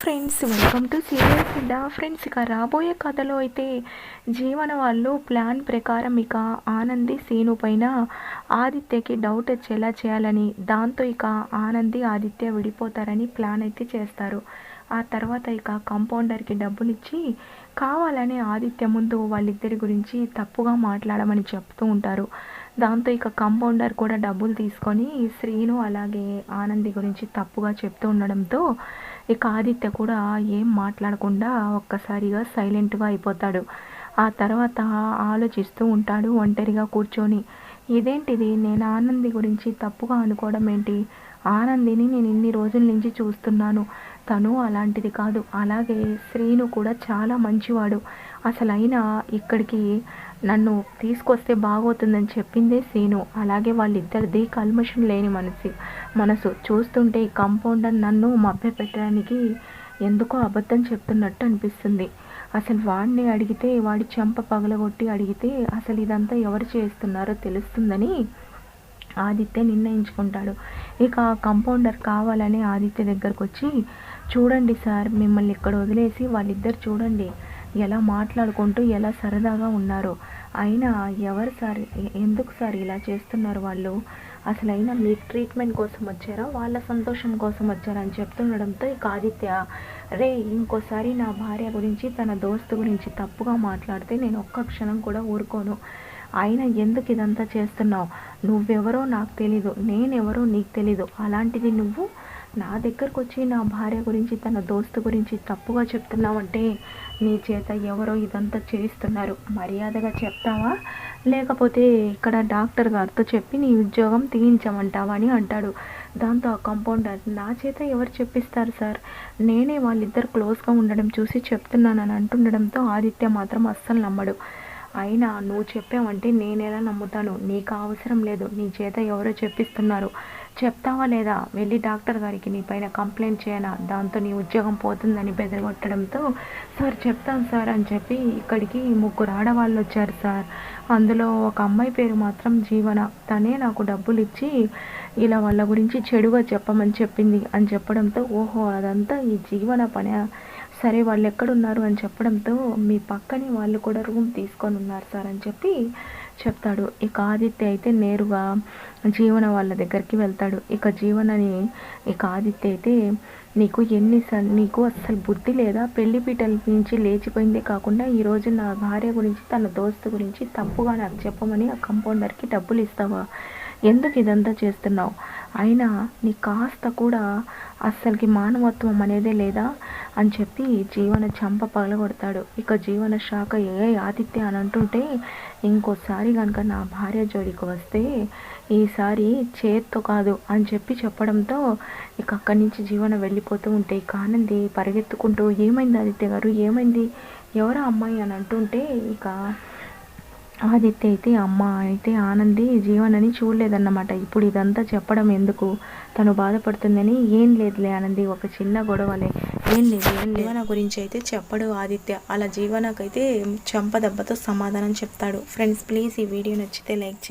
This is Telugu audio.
Friends welcome to serial Siddha friends ఇక రాబోయే కథలో అయితే జీవన వాళ్ళు ప్లాన్ ప్రకారం ఇక ఆనంది సీను పైన ఆదిత్యకి డౌట్ వచ్చేలా చేయాలని దాంతో ఇక ఆనంది ఆదిత్య విడిపోతారని ప్లాన్ అయితే చేస్తారు. ఆ తర్వాత ఇక కంపౌండర్కి డబ్బులు ఇచ్చి కావాలని ఆదిత్య ముందు వాళ్ళిద్దరి గురించి తప్పుగా మాట్లాడమని చెప్తూ ఉంటారు. దాంతో ఇక కంపౌండర్ కూడా డబ్బులు తీసుకొని శ్రీను అలాగే ఆనంది గురించి తప్పుగా చెప్తూ ఉండడంతో ఇక ఆదిత్య కూడా ఏం మాట్లాడకుండా ఒక్కసారిగా సైలెంట్గా అయిపోతాడు. ఆ తర్వాత ఆలోచిస్తూ ఉంటాడు ఒంటరిగా కూర్చొని. ఇదేంటిది? నేను ఆనంది గురించి తప్పుగా అనుకోవడం ఏంటి? ఆనందిని నేను ఇన్ని రోజుల నుంచి చూస్తున్నాను. తను అలాంటిది కాదు. అలాగే శ్రీను కూడా చాలా మంచివాడు. అసలైన ఇక్కడికి నన్ను తీసుకొస్తే బాగోతుందని చెప్పిందే సీను. అలాగే వాళ్ళిద్దరిది కల్మషం లేని మనసు. మనసు చూస్తుంటే ఈ కంపౌండర్ నన్ను మభ్య పెట్టడానికి ఎందుకో అబద్ధం చెప్తున్నట్టు అనిపిస్తుంది. అసలు వాడిని అడిగితే వాడి చెంప పగలగొట్టి అడిగితే అసలు ఇదంతా ఎవరు చేస్తున్నారో తెలుస్తుందని ఆదిత్య నిర్ణయించుకుంటాడు. ఇక కంపౌండర్ కావాలని ఆదిత్య దగ్గరకు వచ్చి చూడండి సార్ మిమ్మల్ని ఇక్కడ వదిలేసి వాళ్ళిద్దరు చూడండి. ఎలా మాట్లాడుకుంటూ ఎలా సరదాగా ఉన్నారో. అయినా ఎవరు సార్ ఎందుకు సార్ ఇలా చేస్తున్నారు వాళ్ళు? అసలు అయినా మీ ట్రీట్మెంట్ కోసం వచ్చారా? వాళ్ళ సంతోషం కోసం వచ్చారా అని చెప్తుండడంతో ఇక ఆదిత్య రే ఇంకోసారి నా భార్య గురించి తన దోస్తు గురించి తప్పుగా మాట్లాడితే నేను ఒక్క క్షణం కూడా ఊరుకోను. అయినా ఎందుకు ఇదంతా చేస్తున్నావు? నువ్వెవరో నాకు తెలీదు నేనెవరో నీకు తెలీదు. అలాంటిది నువ్వు నా దగ్గరకు వచ్చి నా భార్య గురించి తన దోస్తు గురించి తప్పుగా చెప్తున్నావంటే నీ చేత ఎవరో ఇదంతా చేయిస్తున్నారు. మర్యాదగా చెప్తావా? లేకపోతే ఇక్కడ డాక్టర్ గారితో చెప్పి నీ ఉద్యోగం తీయించమంటావా అని అంటాడు. దాంతో ఆ కంపౌండర్ నా చేత ఎవరు చెప్పిస్తారు సార్? నేనే వాళ్ళిద్దరు క్లోజ్గా ఉండడం చూసి చెప్తున్నానని అంటుండడంతో ఆదిత్య మాత్రం అస్సలు నమ్మడు. అయినా నువ్వు చెప్పావంటే నేను ఎలా నమ్ముతాను? నీకు అవసరం లేదు. నీ చేత ఎవరో చెప్పిస్తున్నారు. చెప్తావా లేదా? వెళ్ళి డాక్టర్ గారికి నీ పైన కంప్లైంట్ చేయనా? దాంతో నీ ఉద్యోగం పోతుందని బెదరగొట్టడంతో సార్ చెప్తాను సార్ అని చెప్పి ఇక్కడికి ముగ్గురు ఆడవాళ్ళు వచ్చారు సార్. అందులో ఒక అమ్మాయి పేరు మాత్రం జీవన. తనే నాకు డబ్బులు ఇచ్చి ఇలా వాళ్ళ గురించి చెడుగా చెప్పమని చెప్పింది అని చెప్పడంతో ఓహో అదంతా ఈ జీవన పని. సరే వాళ్ళు ఎక్కడున్నారు అని చెప్పడంతో మీ పక్కనే వాళ్ళు కూడా రూమ్ తీసుకొని ఉన్నారు సార్ అని చెప్పి చెప్తాడు. ఇక ఆదిత్య అయితే నేరుగా జీవన వాళ్ళ దగ్గరికి వెళ్తాడు. ఇక జీవనని ఇక ఆదిత్య అయితే నీకు ఎన్ని నీకు అస్సలు బుద్ధి లేదా? పెళ్ళి పీటల నుంచి లేచిపోయిందే కాకుండా ఈరోజు నా భార్య గురించి తన దోస్తు గురించి తప్పుగా నాకు చెప్పమని ఆ కంపౌండర్కి డబ్బులు ఇస్తావా? ఎందుకు ఇదంతా చేస్తున్నావు? అయినా నీ కాస్త కూడా అస్సలకి మానవత్వం అనేదే లేదా అని చెప్పి జీవన చంప పగలగొడతాడు. ఇక జీవన శాఖ ఏ ఆతిథ్య అని అంటుంటే ఇంకోసారి కనుక నా భార్య జోడికి వస్తే ఈసారి చేత్తో కాదు అని చెప్పి చెప్పడంతో ఇక అక్కడి నుంచి జీవన వెళ్ళిపోతూ ఉంటే ఇక ఆనంది పరిగెత్తుకుంటూ ఏమైంది ఆదిత్య గారు? ఏమైంది? ఎవరో అమ్మాయి? అని అంటుంటే ఇక ఆదిత్య అయితే అమ్మ అయితే ఆనంది జీవనని చూడలేదన్నమాట. ఇప్పుడు ఇదంతా చెప్పడం ఎందుకు? తను బాధపడుతుందని ఏం లేదులే ఆనంది ఒక చిన్న గొడవలే. ఏం లేదు ఏం జీవన గురించి అయితే చెప్పడు ఆదిత్య. అలా జీవనకైతే చెంపదెబ్బతో సమాధానం చెప్తాడు. ఫ్రెండ్స్ ప్లీజ్ ఈ వీడియో నచ్చితే లైక్ చేయండి.